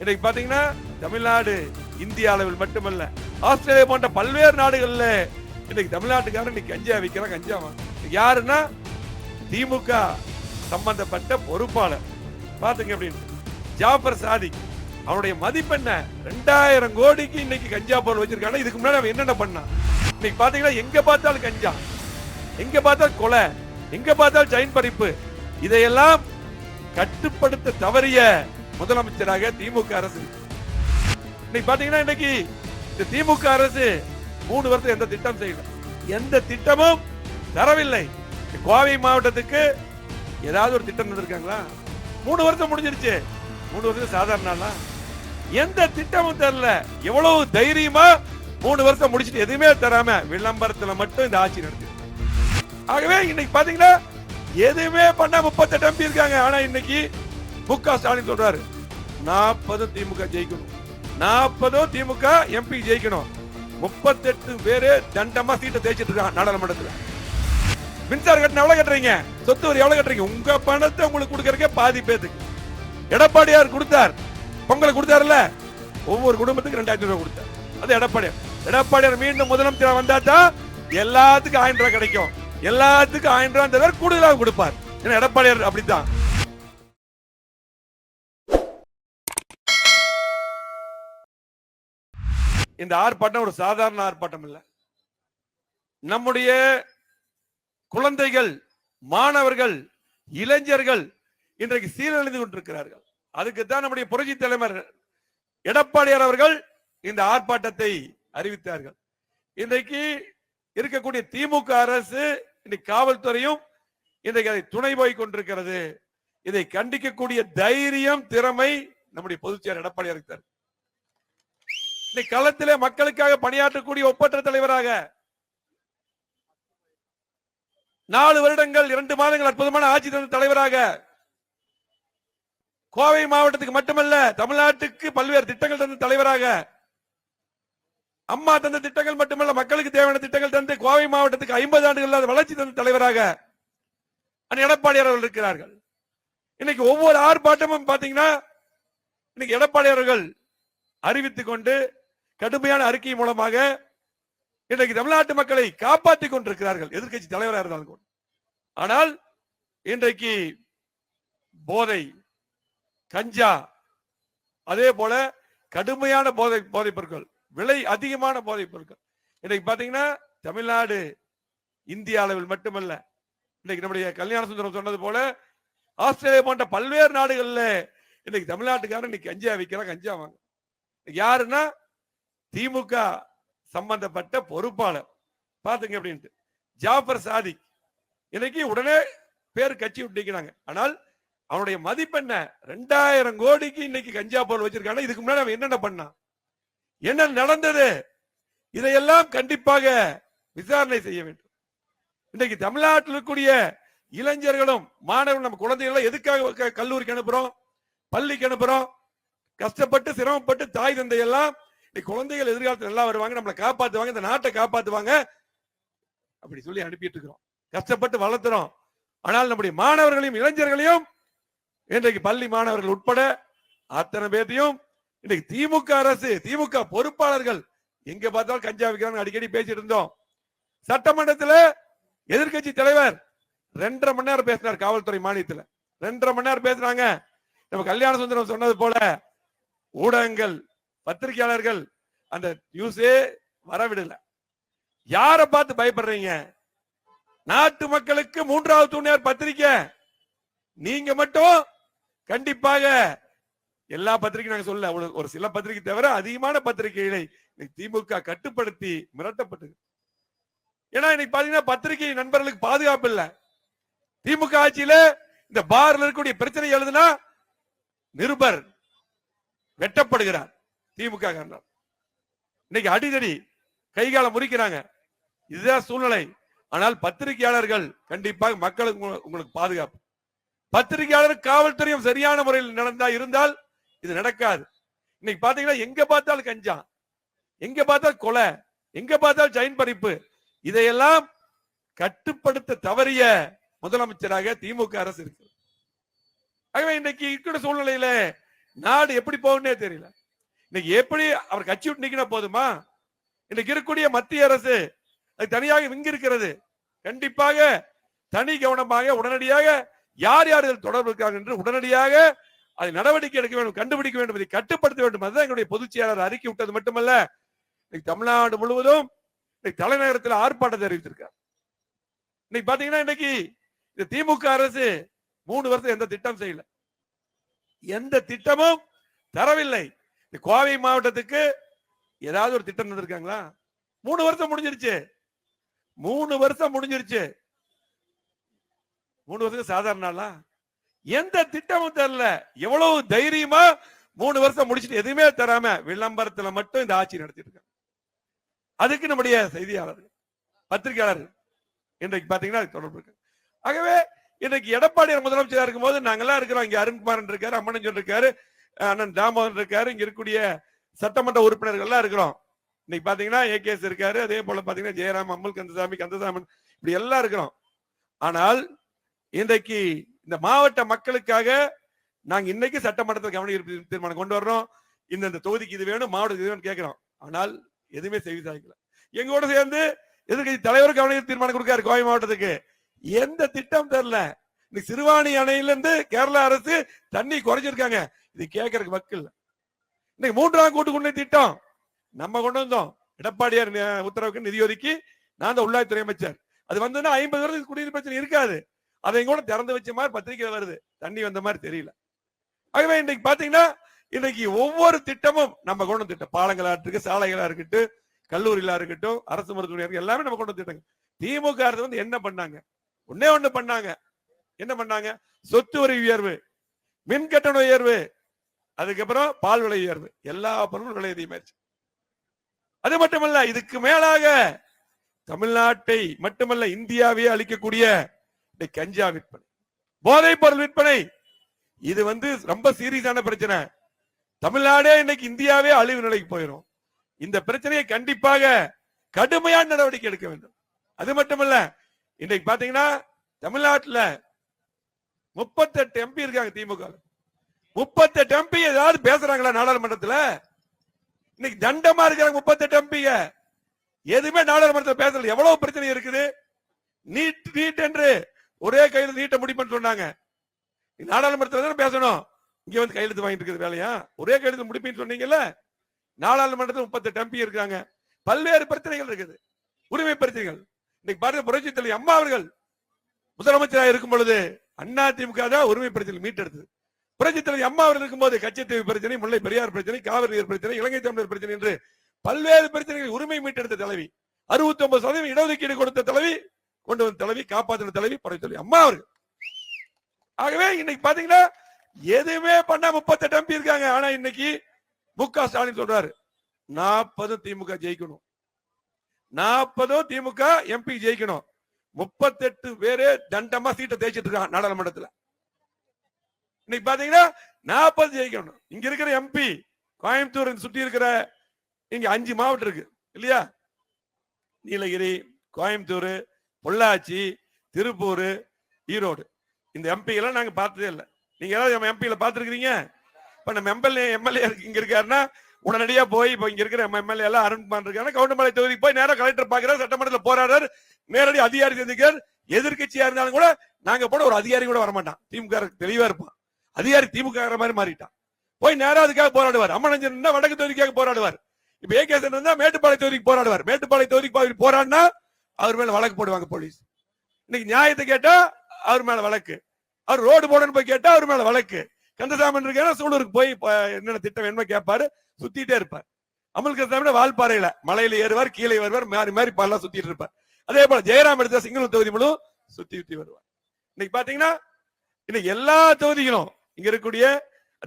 இன்னைக்கு பாத்தீங்கன்னா தமிழ்நாடு இந்திய அளவில் மட்டுமல்ல ஆஸ்திரேலியா போன்ற பல்வேறு நாடுகள்ல இன்னைக்கு தமிழ்நாட்டுக்காரன் இன்னைக்கு கஞ்சா விற்கிறான் கஞ்சா யாருன்னா? திமுக சம்பந்தப்பட்ட பொறுப்பாளர். பாத்துங்க அப்படின்னு ஜாஃபர் சாதிக். அவனுடைய மதிப்பு என்ன? ரெண்டாயிரம் கோடிக்கு இன்னைக்கு கஞ்சா பொருள் வச்சிருக்காங்க. இதுக்கு முன்னாடி அவன் என்னென்ன பண்ணான் இன்னைக்கு பாத்தீங்கன்னா எங்க பார்த்தாலும் கஞ்சா. எங்க பார்த்தாலும் கொலை. எங்க பார்த்தாலும் ஜெயின் பறிப்பு இதையெல்லாம் கட்டுப்படுத்த தவறிய முதலமைச்சராக திமுக அரசு. இன்னைக்கு பாத்தீங்கன்னா இன்னைக்கு இந்த திமுக அரசு மூணு வருஷம் எந்த திட்டம் செய்யல. எந்த திட்டமும் தரவில்லை. கோவை மாவட்டத்துக்கு ஏதாவது ஒரு திட்டம் இருக்காங்களா மூணு வருஷம் முடிஞ்சிருச்சு. மூணு வருஷம் சாதாரண எந்த திட்டமும் தரல. எவ்வளவு தைரியமா மூணு வருஷம் முடிச்சிட்டு எதுவுமே தராம விளம்பரத்துல மட்டும் இந்த ஆட்சி நடக்குது. ஆகவே இன்னைக்கு பாத்தீங்கன்னா எதுவுமே பண்ண முப்பத்தெட்டு எம்பி இருக்காங்க. ஆனா இன்னைக்கு மு க ஸ்டாலின் சொல்றாரு. நாற்பது திமுக ஜெயிக்கணும். நாற்பதும் திமுக எம்பி ஜெயிக்கணும். முப்பத்தெட்டு பேரு தண்டமா சீட்டை தேய்ச்சிட்டு இருக்காங்க நாடாளுமன்றத்துல. மின்சார கட்டணம் எவ்வளவு கட்டுறீங்க? சொத்து வரி எவ்வளவு கட்டுறீங்க? உங்க பணத்தை உங்களுக்கு கொடுக்கறக்கே பாதி பேத்துக்கு. எடப்பாடியார் கொடுத்தார். பொங்கலை கொடுத்தாருல்ல? ஒவ்வொரு குடும்பத்துக்கு ரெண்டாயிரம் ரூபாய் கொடுத்தார். அது எடப்பாடியார். எடப்பாடியார் மீண்டும் முதலமைச்சர் வந்தா தான் எல்லாத்துக்கும் ஆயிரம் ரூபாய் கிடைக்கும். எல்லாத்துக்கும் ஆயிரம் ரூபாய் கூடுதலாக கொடுப்பார். ஏன்னா எடப்பாடியார் அப்படித்தான். இந்த ஆர்ப்பாட்டம் ஒரு சாதாரண ஆர்ப்பாட்டம் இல்ல. நம்முடைய குழந்தைகள் மாணவர்கள் இளைஞர்கள் இன்றைக்கு சீரழிந்து கொண்டிருக்கிறார்கள். அதுக்கு தான் நம்முடைய புரட்சி தலைவர் எடப்பாடியார் அவர்கள் இந்த ஆர்ப்பாட்டத்தை அறிவித்தார்கள். இன்றைக்கு இருக்கக்கூடிய திமுக அரசு இன்னைக்கு காவல்துறையும் இன்றைக்கு அதை துணை போய் கொண்டிருக்கிறது. இதை கண்டிக்கக்கூடிய தைரியம் திறமை நம்முடைய பொதுச்செயலர் எடப்பாடியார் இருக்கிறார் இன்னைக்கு களத்திலே மக்களுக்காக பணியாற்றக்கூடிய ஒப்பற்ற தலைவராக நாலு வருடங்கள் இரண்டு மாதங்கள் அற்புதமான ஆட்சி தந்த தலைவராக கோவை மாவட்டத்துக்கு மட்டுமல்ல தமிழ்நாட்டுக்கு பல்வேறு திட்டங்கள் தந்த தலைவராக அம்மா தந்த திட்டங்கள் மட்டுமல்ல மக்களுக்கு தேவையான திட்டங்கள் தந்து கோவை மாவட்டத்துக்கு ஐம்பது ஆண்டுகள் வளர்ச்சி தந்த தலைவராக அண்ணன் எடப்பாடியார் அவர்கள் இருக்கிறார்கள். இன்னைக்கு ஒவ்வொரு ஆர்ப்பாட்டமும் பாத்தீங்கன்னா இன்னைக்கு எடப்பாடியார் அவர்கள் அறிவித்துக் கொண்டு கடுமையான அறிக்கை மூலமாக இன்றைக்கு தமிழ்நாட்டு மக்களை காப்பாற்றிக் கொண்டிருக்கிறார்கள். எதிர்க்கட்சி தலைவராக இருந்தாலும் கூட. ஆனால் இன்றைக்கு போதை கஞ்சா அதே போல கடுமையான போதை போதைப் பொருட்கள் விலை அதிகமான போதைப் பொருட்கள். இன்னைக்கு பாத்தீங்கன்னா தமிழ்நாடு இந்திய அளவில் மட்டுமல்ல இன்னைக்கு நம்முடைய கல்யாண சுந்தரம் சொன்னது போல ஆஸ்திரேலியா போன்ற பல்வேறு நாடுகள்ல இன்னைக்கு தமிழ்நாட்டுக்காரன் இன்னைக்கு கஞ்சா விற்கிறான் கஞ்சா வாங்க யாருன்னா திமுக சம்பந்தப்பட்ட பொறுப்பாளர். பாத்துங்க அப்படின்ட்டு. ஜாஃபர் சாதிக். இன்னைக்கு உடனே பேர் கட்சி விட்டுக்கிறாங்க ஆனால் அவனுடைய மதிப்பு என்ன? ரெண்டாயிரம் கோடிக்கு இன்னைக்கு கஞ்சா பொருள் வச்சிருக்காங்க. இதுக்கு முன்னாடி அவன் என்னென்ன பண்ணான்? என்ன நடந்தது? இதையெல்லாம் கண்டிப்பாக விசாரணை செய்ய வேண்டும். இன்னைக்கு தமிழ்நாட்டில் இருக்கக்கூடிய இளைஞர்களும் மாணவர்கள் நம்ம குழந்தைகளும் எதுக்காக க- கல்லூரிக்கு அனுப்புறோம்? பள்ளிக்கு அனுப்புறோம்? கஷ்டப்பட்டு சிரமப்பட்டு தாய் தந்தை எல்லாம் குழந்தைகள் எதிர்காலத்தில் நல்லா வருவாங்க நம்மளை காப்பாத்துவாங்க இந்த நாட்டை காப்பாத்துவாங்க. அப்படி சொல்லி அனுப்பிட்டு இருக்கிறோம். கஷ்டப்பட்டு வளர்த்துறோம். ஆனால் நம்முடைய மாணவர்களையும் இளைஞர்களையும் இன்றைக்கு பள்ளி மாணவர்கள் உட்பட அத்தனை பேர்த்தையும் இன்னைக்கு திமுக அரசு திமுக பொறுப்பாளர்கள் எங்க பார்த்தாலும் கஞ்சா விற்கிறாங்க அடிக்கடி பேசிட்டு இருந்தோம். சட்டமன்றத்துல எதிர்க்கட்சி தலைவர் ரெண்டரை மணி நேரம் பேசினார் காவல்துறை மானியத்தில் ரெண்டரை மணி நேரம் பேசுறாங்க. நம்ம கல்யாண சுந்தரம் சொன்னது போல ஊடகங்கள் பத்திரிகையாளர்கள் அந்த நியூஸே வரவிடல. யார பார்த்து பயப்படுறீங்க? நாட்டு மக்களுக்கு மூன்றாவது துணையார் பத்திரிக்கை. நீங்க மட்டும் கண்டிப்பாக எல்லா பத்திரிகை நாங்க சொல்ல ஒரு- ஒரு சில பத்திரிகை தவிர அதிகமான பத்திரிகைகளை திமுக கட்டுப்படுத்தி மிரட்டப்பட்டது. ஏன்னா இன்னைக்கு பாத்தீங்கன்னா பத்திரிகை நண்பர்களுக்கு பாதுகாப்பு இல்ல. திமுக ஆட்சியில இந்த பார்ல இருக்கக்கூடிய பிரச்சனை எழுதுனா நிருபர் வெட்டப்படுகிறார். திமுக இன்னைக்கு அடிதடி கைகால முறிக்கிறாங்க. இதுதான் சூழ்நிலை. ஆனால் பத்திரிகையாளர்கள் கண்டிப்பாக மக்களுக்கு உங்களுக்கு பாதுகாப்பு. பத்திரிகையாளர் காவல்துறையும் சரியான முறையில் நடந்தா இருந்தால் இது நடக்காது. இன்னைக்கு பாத்தீங்கன்னா எங்க பார்த்தாலும் கஞ்சா. எங்க பார்த்தாலும் கொலை. எங்க பார்த்தாலும் ஜெயின் பறிப்பு. இதையெல்லாம் கட்டுப்படுத்த தவறிய முதலமைச்சராக திமுக அரசு இருக்கு ஆகவே இன்னைக்கு இருக்கிற சூழ்நிலையில நாடு எப்படி போகும்னே தெரியல. இன்னைக்கு எப்படி அவர் கட்சி விட்டு நிக்கினா போதுமா? இன்னைக்கு இருக்கக்கூடிய மத்திய அரசு அது தனியாக இங்க இருக்கிறது கண்டிப்பாக தனி கவனமாக உடனடியாக யார் யார் இதில் தொடர்பு இருக்காங்க என்று உடனடியாக அதை நடவடிக்கை எடுக்க வேண்டும் கண்டுபிடிக்க வேண்டும் இதை கட்டுப்படுத்த வேண்டும். அதுதான் எங்களுடைய பொதுச் செயலாளர் அறிக்கை விட்டது மட்டுமல்ல இன்னைக்கு தமிழ்நாடு முழுவதும் இன்னைக்கு தலைநகரத்தில் ஆர்ப்பாட்டத்தை அறிவித்திருக்கார் இன்னைக்கு பாத்தீங்கன்னா இன்னைக்கு இந்த திமுக அரசு மூணு வருஷம் எந்த திட்டம் செய்யல. எந்த திட்டமும் தரவில்லை. கோவை மாவட்டத்துக்கு ஏதாவது ஒரு திட்டம் தந்திருக்காங்களா மூணு வருஷம் முடிஞ்சிருச்சு. மூணு வருஷம் முடிஞ்சிருச்சு. மூணு வருஷம் சாதாரண நாளா? எந்த திட்டமும் தெரியல எவ்வளவு தைரியமா மூணு வருஷம் முடிச்சிட்டு எதுவுமே தராம விளம்பரத்துல மட்டும் இந்த ஆட்சி நடத்திட்டு இருக்காங்க அதுக்கு நம்முடைய செய்தியாளர் பத்திரிகையாளர் இன்றைக்கு பாத்தீங்கன்னா தொடர்பு இருக்கு. ஆகவே இன்னைக்கு எடப்பாடி முதலமைச்சரா இருக்கும்போது நாங்கெல்லாம் இருக்கிறோம். இங்க அருண்குமாரன் இருக்காரு அம்மனஞ்சன் இருக்காரு அண்ணன் தாமோதரன் இருக்காரு இங்க இருக்கக்கூடிய சட்டமன்ற உறுப்பினர்கள் எல்லாம் இருக்கிறோம். இன்னைக்கு பாத்தீங்கன்னா ஏகேஎஸ் இருக்காரு அதே போல பாத்தீங்கன்னா ஜெயராம் அம்மல் கந்தசாமி கந்தசாமன் இப்படி எல்லாம் இருக்கிறோம். ஆனால் இன்றைக்கு இந்த மாவட்ட மக்களுக்காக நாங்க இன்னைக்கு சட்டமன்றத்தில் கவன ஈர்ப்பு தீர்மானம் கொண்டு வர்றோம். இந்த இந்த தொகுதிக்கு இது வேணும் மாவட்ட இது வேணும் கேட்கிறோம். ஆனால் எதுவுமே செய்தி சாய்க்கல எங்களோட சேர்ந்து எதிர்கட்சி தலைவர் கவன ஈர்ப்பு தீர்மானம் கொடுக்காரு கோவை மாவட்டத்துக்கு. எந்த திட்டம் தெரியல. இன்னைக்கு சிறுவாணி அணையிலிருந்து கேரளா அரசு தண்ணி குறைஞ்சிருக்காங்க. இது கேட்கறதுக்கு மக்கள் இன்னைக்கு மூன்றாம் கூட்டுக்குள்ளே திட்டம். நம்ம கொண்டு வந்தோம். எடப்பாடியார் நி- உத்தரவுக்கு நிதி ஒதுக்கி நான் தான் உள்ளாட்சித்துறை அமைச்சர். அது வந்ததுன்னா ஐம்பது வருஷத்துக்கு குடிநீர் பிரச்சனை இருக்காது. அதை கூட திறந்து வச்ச மாதிரி பத்திரிக்கை வருது. தண்ணி வந்த மாதிரி தெரியல. ஆகவே இன்னைக்கு பாத்தீங்கன்னா இன்னைக்கு ஒவ்வொரு திட்டமும் நம்ம கொண்டு திட்டம். பாலங்களா இருக்கு சாலைகளா இருக்கட்டும் கல்லூரிகளா இருக்கட்டும் அரசு மருத்துவமனை எல்லாமே நம்ம கொண்டு வந்து திட்டங்க. திமுக அரசு வந்து என்ன பண்ணாங்க? ஒன்னே ஒண்ணு பண்ணாங்க. என்ன பண்ணாங்க? சொத்து வரி உயர்வு மின் கட்டண உயர்வு அதுக்கப்புறம் பால் விலை உயர்வு. எல்லா பொருளும் விலை அதிகமாயிருச்சு. அது மட்டுமல்ல இதுக்கு மேலாக தமிழ்நாட்டை மட்டுமல்ல இந்தியாவையே அளிக்கக்கூடிய கஞ்சா விற்பனை போதைப் பொருள் விற்பனை இது வந்து ரொம்ப சீரியஸான பிரச்சனை. தமிழ்நாடே இன்னைக்கு இந்தியாவே அழிவு நிலைக்கு போயிடும் இந்த பிரச்சனையை கண்டிப்பாக கடுமையான நடவடிக்கை எடுக்க வேண்டும். அது மட்டுமல்ல இன்னைக்கு பாத்தீங்கன்னா தமிழ்நாட்டில் முப்பத்தெட்டு எம்பி இருக்காங்க திமுக முப்பத்தெட்டு எம்பி ஏதாவது பேசுறாங்களா நாடாளுமன்றத்துல? இன்னைக்கு தண்டமா இருக்கிறாங்க முப்பத்தெட்டு எம்பிங்க எதுவுமே நாடாளுமன்றத்தில் பேசல. எவ்வளவு பிரச்சனை இருக்குது? நீட் நீட் என்று ஒரே கையில் நீட்ட முடிப்புன்னு சொன்னாங்க. நாடாளுமன்றத்தில் தானே பேசணும். இங்க வந்து கையெழுத்து வாங்கிட்டு இருக்குது வேலையா? ஒரே கையெழுத்து முடிப்புன்னு சொன்னீங்கல்ல? நாடாளுமன்றத்தில் முப்பத்தெட்டு எம்பி இருக்காங்க. பல்வேறு பிரச்சனைகள் இருக்குது. உரிமை பிரச்சனைகள். இன்னைக்கு பாருங்க புரட்சி தலைவர் அம்மா அவர்கள் முதலமைச்சராக இருக்கும் பொழுது அண்ணா திமுக தான் உரிமை பிரச்சனை மீட்டெடுத்தது. புரட்சி தலைவி அம்மா அவர்கள் இருக்கும்போது கச்சத்தீவு பிரச்சனை முல்லை பெரியார் பிரச்சனை காவிரி நீர் பிரச்சனை இலங்கை தமிழர் பிரச்சனை என்று பல்வேறு பிரச்சனைகள் உரிமை மீட்டெடுத்த தலைவி. அறுபத்தி ஒன்பது சதவீதம் இடஒதுக்கீடு கொடுத்த தலைவி கொண்டு வந்த தலைவி காப்பாற்றின தலைவி புரட்சி தலைவி அம்மா அவர்கள். ஆகவே இன்னைக்கு பாத்தீங்கன்னா எதுவுமே பண்ண முப்பத்தெட்டு எம்பி இருக்காங்க. ஆனா இன்னைக்கு மு க ஸ்டாலின் சொல்றாரு நாற்பதும் திமுக ஜெயிக்கணும். நாற்பதும் திமுக எம்பி ஜெயிக்கணும். முப்பத்தெட்டு பேரு தண்டமா சீட்டை தேய்ச்சிட்டு இருக்கான் நாடாளுமன்றத்துல. இன்னைக்கு பாத்தீங்கன்னா நாற்பது ஜெயிக்கணும். இங்க இருக்கிற எம்பி கோயம்புத்தூர் சுற்றி இருக்கிற இங்க அஞ்சு மாவட்டம் இருக்கு. இல்லையா? நீலகிரி கோயம்புத்தூர் பொள்ளாச்சி திருப்பூர் ஈரோடு. இந்த எம்பி நாங்கள் பார்த்ததே இல்லை. நீங்கள் ஏதாவது நம்ம எம்பியில் பார்த்துருக்கிறீங்க? இப்போ நம்ம எம்எல்ஏ எம்எல்ஏ இங்கே இருக்காருன்னா உடனடியாக போய் இப்போ இங்கே இருக்கிற எம்எல்ஏ எல்லாம் அருண்குமார் இருக்காரு கவுண்டமலை தொகுதிக்கு போய் நேராக கலெக்டர் பார்க்குறாரு சட்டமன்றத்தில் போராடுறாரு. நேரடி அதிகாரி சந்திக்கிறார். எதிர்கட்சியாக இருந்தாலும் கூட நாங்கள் போட ஒரு அதிகாரி கூட வரமாட்டான். திமுக தெளிவாக இருப்பான். அதிகாரி திமுக மாதிரி மாறிட்டான். போய் நேரா அதுக்காக போராடுவார். அம்மனஞ்சன் இருந்தா வடக்கு தொகுதிக்காக போராடுவார். இப்ப ஏகே இருந்தா மேட்டுப்பாளைய தொகுதிக்கு போராடுவார். மேட்டுப்பாளைய தொகுதிக்கு போராடினா அவர் மேல வழக்கு போடுவாங்க போலீஸ். இன்னைக்கு நியாயத்தை கேட்டா அவர் மேல வழக்கு. அவர் ரோடு போடணும் போய் கேட்டா அவர் மேல வழக்கு. கந்தசாமன் இருக்கா சூலூருக்கு போய் என்னென்ன திட்டம் என்ன கேட்பாரு சுத்திட்டே இருப்பார். அமல் கந்தசாமி வால்பாறையில மலையில ஏறுவார் கீழே வருவார் மாறி மாறி பல்லாம் சுத்திட்டு இருப்பார். அதே போல ஜெயராம் எடுத்த சிங்களம் தொகுதி முழு சுத்தி சுத்தி வருவார். இன்னைக்கு பாத்தீங்கன்னா இன்னைக்கு எல்லா தொகுதிகளும் இங்க இருக்கக்கூடிய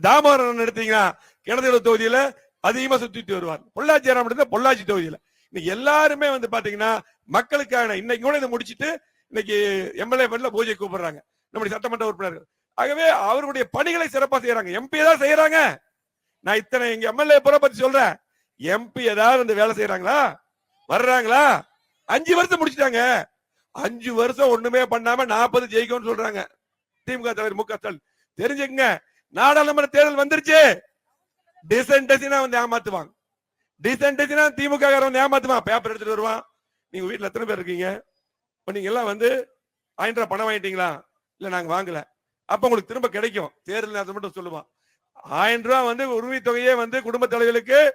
தாமோதரன் எடுத்தீங்கன்னா கிணத்துல தொகுதியில அதிகமா சுத்திட்டு வருவார். பொள்ளாச்சி ஜெயராம் பொள்ளாச்சி தொகுதியில. இன்னைக்கு எல்லாருமே வந்து பாத்தீங்கன்னா மக்களுக்கான இன்னைக்கு கூட இதை முடிச்சுட்டு இன்னைக்கு எம்எல்ஏ பண்ணல பூஜை கூப்பிடுறாங்க. நம்முடைய சட்டமன்ற உறுப்பினர்கள். ஆகவே அவருடைய பணிகளை சிறப்பா செய்யறாங்க. எம்பி ஏதாவது செய்யறாங்க? நான் இத்தனை எங்க எம்எல்ஏ புற பத்தி சொல்றேன். எம்பி ஏதாவது வந்து வேலை செய்யறாங்களா? வர்றாங்களா? அஞ்சு வருஷம் முடிச்சிட்டாங்க. அஞ்சு வருஷம் ஒண்ணுமே பண்ணாம நாற்பது ஜெயிக்கும்னு சொல்றாங்க. திமுக தலைவர் மு க ஸ்டாலின். தெரிஞ்சுக்கங்க. நாடாளுமன்ற தேர்தல் வந்துருச்சு. டிசன்டசினா வந்து ஏமாத்துவாங்க. டிசன்டசினா திமுக காரன் வந்து ஏமாத்துவான். பேப்பர் எடுத்துட்டு வருவான். நீங்க வீட்டுல எத்தனை பேர் இருக்கீங்க? இப்போ நீங்க எல்லாம் வந்து ஆயிரம் ரூபாய் பணம் வாங்கிட்டீங்களா? இல்ல நாங்க வாங்கல. அப்ப உங்களுக்கு திரும்ப கிடைக்கும். தேர்தல் நேரத்தை மட்டும் சொல்லுவான். ஆயிரம் ரூபாய் வந்து உரிமை தொகையே வந்து குடும்ப தலைவர்களுக்கு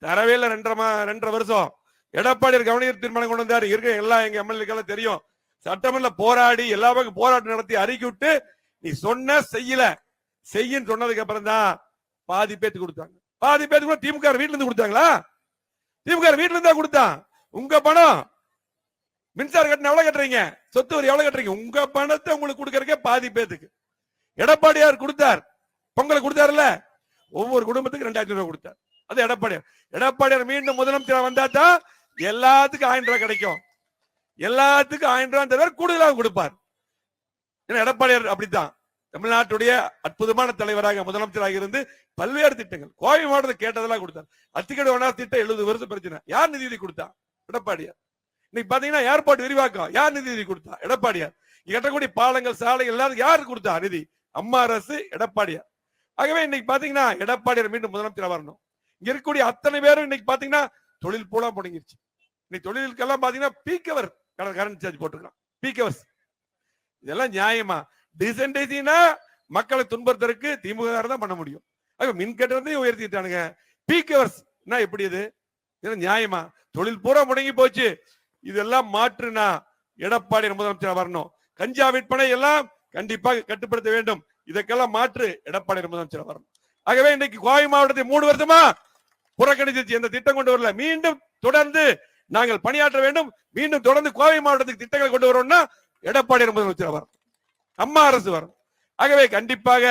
தரவே இல்லை. ரெண்டரை மா- ரெண்டரை வருஷம். எடப்பாடி கவனியர் தீர்மானம் கொண்டு வந்தாரு. இருக்க எல்லா எங்க எம்எல்ஏக்கெல்லாம் தெரியும். சட்டமன்ற போராடி எல்லா பக்கம் போராட்டம் நடத்தி அறிக்கை விட்டு நீ சொன்ன செய்யல. செய்யன்னு சொன்னதுக்கு அப்புறம் தான் பாதி பேத்து கொடுத்தாங்க. பாதி பேத்துக்கு கூட திமுக வீட்டுல இருந்து கொடுத்தாங்களா? திமுக வீட்டுல இருந்தா கொடுத்தான். உங்க பணம் மின்சார கட்டணம் எவ்வளவு கட்டுறீங்க? சொத்து வரி எவ்வளவு கட்டுறீங்க? உங்க பணத்தை உங்களுக்கு கொடுக்கறக்கே பாதி பேத்துக்கு. எடப்பாடியார் கொடுத்தார். பொங்கல் கொடுத்தாருல்ல? ஒவ்வொரு குடும்பத்துக்கு ரெண்டாயிரத்தி ரூபாய் கொடுத்தார். அது எடப்பாடியார். எடப்பாடியார் மீண்டும் முதலமைச்சர் வந்தா தான் எல்லாத்துக்கும் ஆயிரம் ரூபாய் கிடைக்கும். எல்லாத்துக்கும் ஆயிரம் ரூபாய் தவிர கூடுதலாக கொடுப்பார். ஏன்னா எடப்பாடியார் அப்படித்தான். தமிழ்நாட்டுடைய அற்புதமான தலைவராக முதலமைச்சராக இருந்து பல்வேறு திட்டங்கள் கோவை மாவட்டத்தை கேட்டதெல்லாம் கொடுத்தார். அத்திக்கடை ஒன்றா திட்டம் எழுபது வருஷம் பிரச்சனை. யார் நிதி கொடுத்தா? எடப்பாடியார். இன்னைக்கு பாத்தீங்கன்னா ஏர்போர்ட் விரிவாக்கம். யார் நிதி கொடுத்தா? எடப்பாடியார். கட்டக்கூடிய பாலங்கள் சாலை எல்லாரும் யார் கொடுத்தா? நிதி. அம்மா அரசு எடப்பாடியார். ஆகவே இன்னைக்கு பாத்தீங்கன்னா எடப்பாடியார் மீண்டும் முதலமைச்சர் வரணும். இங்க இருக்கக்கூடிய அத்தனை பேரும் இன்னைக்கு பாத்தீங்கன்னா தொழில் பூரா முடங்கிருச்சு. இன்னைக்கு தொழிலுக்கெல்லாம் பாத்தீங்கன்னா பீக்கவர் கரண்ட் சார்ஜ் போட்டுருக்கான் பீக்கவர்ஸ் இதெல்லாம் நியாயமா? டிசன்டேசினா மக்களை துன்புறுத்தறதுக்கு திமுக தான் பண்ண முடியும். ஆக மின் கட்டணத்தையும் உயர்த்திட்டானுங்க பீக்கவர்ஸ் என்ன எப்படி இது? இதெல்லாம் நியாயமா? தொழில் பூரா முடங்கி போச்சு. இதெல்லாம் மாற்றுனா எடப்பாடி முதலமைச்சர் வரணும். கஞ்சா விற்பனை எல்லாம் கண்டிப்பாக கட்டுப்படுத்த வேண்டும். இதற்கெல்லாம் மாற்று எடப்பாடி முதலமைச்சர் வரணும். ஆகவே இன்னைக்கு கோவை மாவட்டத்தை மூணு வருஷமா புறக்கணிச்சிருச்சு. எந்த திட்டம் கொண்டு வரல. மீண்டும் தொடர்ந்து நாங்கள் பணியாற்ற வேண்டும். மீண்டும் தொடர்ந்து கோவை மாவட்டத்துக்கு திட்டங்களை கொண்டு வரோம்னா எடப்பாடி முதலமைச்சர் வரும். அம்மா அரசு வரும். ஆகவே கண்டிப்பாக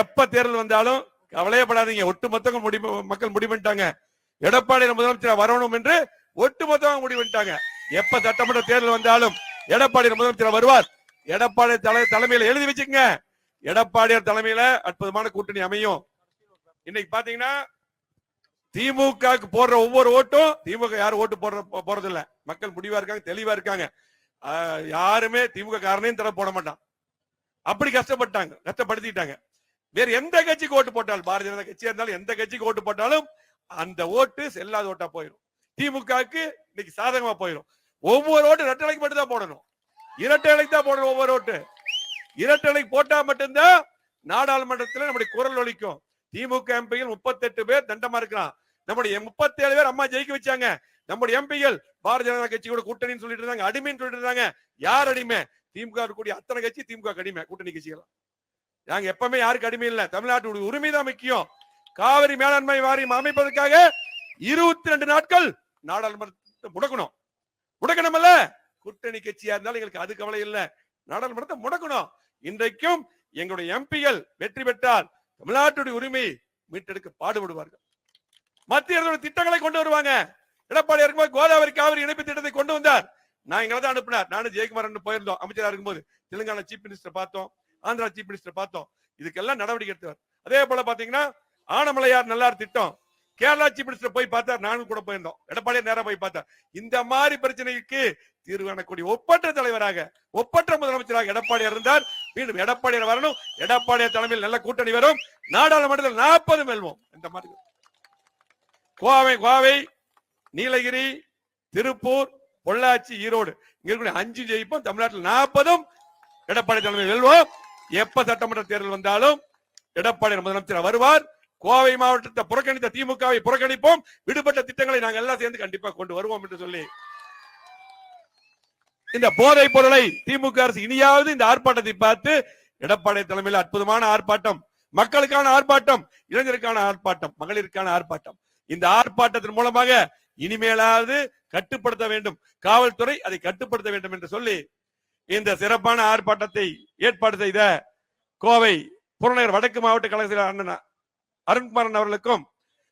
எப்ப தேர்தல் வந்தாலும் கவலையப்படாதீங்க. ஒட்டுமொத்த முடிவு மக்கள் முடிவு பண்ணிட்டாங்க. எடப்பாடி முதலமைச்சர் வரணும் என்று ஒட்டுமொத்தமாக முடிவு பண்ணிட்டாங்க. எப்ப சட்டமன்ற தேர்தல் வந்தாலும் எடப்பாடி முதலமைச்சர் வருவார். எடப்பாடி தலை தலைமையில எழுதி வச்சுக்கங்க. எடப்பாடியார் தலைமையில அற்புதமான கூட்டணி அமையும். இன்னைக்கு பாத்தீங்கன்னா திமுக போடுற ஒவ்வொரு ஓட்டும் திமுக யாரும் ஓட்டு போடுற போறதில்லை. போறது இல்ல மக்கள் முடிவா இருக்காங்க தெளிவா இருக்காங்க. யாருமே திமுக காரனையும் தர போட மாட்டான். அப்படி கஷ்டப்பட்டாங்க. கஷ்டப்படுத்திட்டாங்க. வேற எந்த கட்சிக்கு ஓட்டு போட்டாலும் பாரதிய ஜனதா கட்சியா இருந்தாலும் எந்த கட்சிக்கு ஓட்டு போட்டாலும் அந்த ஓட்டு செல்லாத ஓட்டா போயிடும் திமுகவுக்கு இன்னைக்கு சாதகமா போயிடும் ஒவ்வொரு ஓட்டு ரெட்டலைக்கு மட்டும் தான் போடணும். இரட்டை இலைக்கு தான் போடணும் ஒவ்வொரு ஓட்டு. இரட்டை இலைக்கு போட்டா மட்டும்தான் நாடாளுமன்றத்தில் நம்முடைய குரல் ஒழிக்கும் திமுக எம்பிகள் முப்பத்தெட்டு பேர் தண்டமா இருக்கிறான். நம்முடைய முப்பத்தேழு பேர் அம்மா ஜெயிக்க வச்சாங்க. நம்முடைய எம்பிகள் பாரதிய ஜனதா கட்சி கூட கூட்டணின்னு சொல்லிட்டு இருந்தாங்க அடிமைன்னு சொல்லிட்டு இருந்தாங்க. யார் அடிமை? திமுக இருக்கக்கூடிய அத்தனை கட்சி திமுக அடிமை கூட்டணி கட்சிகள். நாங்க எப்பவுமே யாருக்கு அடிமை இல்ல தமிழ்நாட்டுடைய உரிமை தான் முக்கியம். காவிரி மேலாண்மை வாரியம் அமைப்பதற்காக இருபத்தி ரெண்டு நாட்கள் நாடாளுமன்றத்தை முடக்கணும். முடக்கணும்ல கூட்டணி கட்சியா இருந்தாலும் எங்களுக்கு அது கவலை இல்ல. நாடாளுமன்றத்தை முடக்கணும். இன்றைக்கும் எங்களுடைய எம்பிகள் வெற்றி பெற்றால் தமிழ்நாட்டுடைய உரிமை மீட்டெடுக்க பாடுபடுவார்கள். மத்திய திட்டங்களை கொண்டு வருவாங்க. எடப்பாடி இருக்கும்போது கோதாவரி காவிரி இணைப்பு திட்டத்தை கொண்டு வந்தார். நான் எங்களை தான் அனுப்பினார். நானும் ஜெயக்குமார் போயிருந்தோம். அமைச்சரா இருக்கும்போது தெலுங்கானா சீஃப் மினிஸ்டர் பார்த்தோம். ஆந்திரா சீஃப் மினிஸ்டர் பார்த்தோம். இதுக்கெல்லாம் நடவடிக்கை எடுத்தவர். அதே போல பாத்தீங்கன்னா ஆனமலையார் நல்லார் திட்டம். கேரளா சீஃப் மினிஸ்டர் போய் பார்த்தார். நானும் கூட போயிருந்தோம். எடப்பாடியே நேரா போய் பார்த்தார். இந்த மாதிரி பிரச்சனைக்கு தீர்வு காணக்கூடிய ஒப்பற்ற தலைவராக ஒப்பற்ற முதலமைச்சராக எடப்பாடியார் இருந்தார். மீண்டும் எடப்பாடியார் வரணும். எடப்பாடியார் தலைமையில் நல்ல கூட்டணி வரும். நாடாளுமன்றத்தில் நாற்பது வெல்வோம் இந்த மாதிரி. கோவை கோவை நீலகிரி திருப்பூர் பொள்ளாச்சி ஈரோடு. இங்க இருக்கக்கூடிய அஞ்சு ஜெயிப்போம். தமிழ்நாட்டில் நாற்பதும் எடப்பாடி தலைமையில் வெல்வோம். எப்ப சட்டமன்ற தேர்தல் வந்தாலும் எடப்பாடி முதலமைச்சர் வருவார். கோவை மாவட்டத்தை புறக்கணித்த திமுகவை புறக்கணிப்போம். விடுபட்ட திட்டங்களை நாங்கள் எல்லாம் சேர்ந்து கண்டிப்பா கொண்டு வருவோம் என்று சொல்லி. இந்த போதைப் பொருளை திமுக அரசு இனியாவது இந்த ஆர்ப்பாட்டத்தை பார்த்து எடப்பாடி தலைமையில் அற்புதமான ஆர்ப்பாட்டம் மக்களுக்கான ஆர்ப்பாட்டம் இளைஞருக்கான ஆர்ப்பாட்டம் மகளிருக்கான ஆர்ப்பாட்டம். இந்த ஆர்ப்பாட்டத்தின் மூலமாக இனிமேலாவது கட்டுப்படுத்த வேண்டும். காவல்துறை அதை கட்டுப்படுத்த வேண்டும் என்று சொல்லி இந்த சிறப்பான ஆர்ப்பாட்டத்தை ஏற்பாடு செய்த கோவை புறநகர் வடக்கு மாவட்ட கழக செயலாளர் அண்ணன் அருண்குமாரன் அவர்களுக்கும்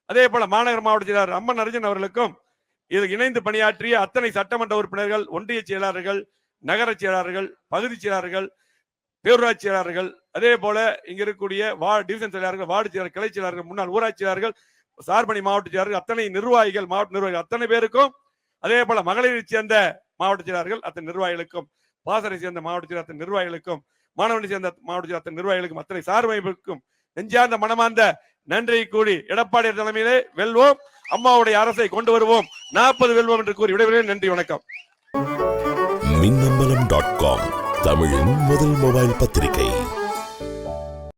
அதே போல மாநகர மாவட்ட செயலாளர் அம்மன் அர்ஜுன் அவர்களுக்கும் இது இணைந்து பணியாற்றிய அத்தனை சட்டமன்ற உறுப்பினர்கள் ஒன்றிய செயலாளர்கள் நகர செயலாளர்கள் பகுதி செயலாளர்கள் பேரூராட்சி செயலாளர்கள் அதே போல இங்க இருக்கக்கூடிய வா டிவிஷன் செயலாளர்கள் வார்டு செயலாளர் கிளை செயலாளர்கள் முன்னாள் ஊராட்சி செயலாளர்கள் சார்பணி மாவட்ட செயலாளர்கள் அத்தனை நிர்வாகிகள் மாவட்ட நிர்வாகிகள் அத்தனை பேருக்கும் அதே போல மகளிரை சேர்ந்த மாவட்ட செயலாளர்கள் அத்தனை நிர்வாகிகளுக்கும் பாசறை சேர்ந்த மாவட்ட செயலர் அத்தனை நிர்வாகிகளுக்கும் மாணவனை சேர்ந்த மாவட்ட அத்தனை நிர்வாகிகளுக்கும் அத்தனை சார்பமைப்புக்கும் நெஞ்சார்ந்த மனமார்ந்த நன்றி கூடி எடப்பாடி தலைமையிலே வெல்வோம். அம்மாவுடைய அரசை கொண்டு வருவோம். நாற்பது வெல்வோம் என்று கூறி விடைபெறுகிறேன். நன்றி வணக்கம். மின்னம்பலம் டாட் காம் தமிழின் முதல் மொபைல் பத்திரிகை.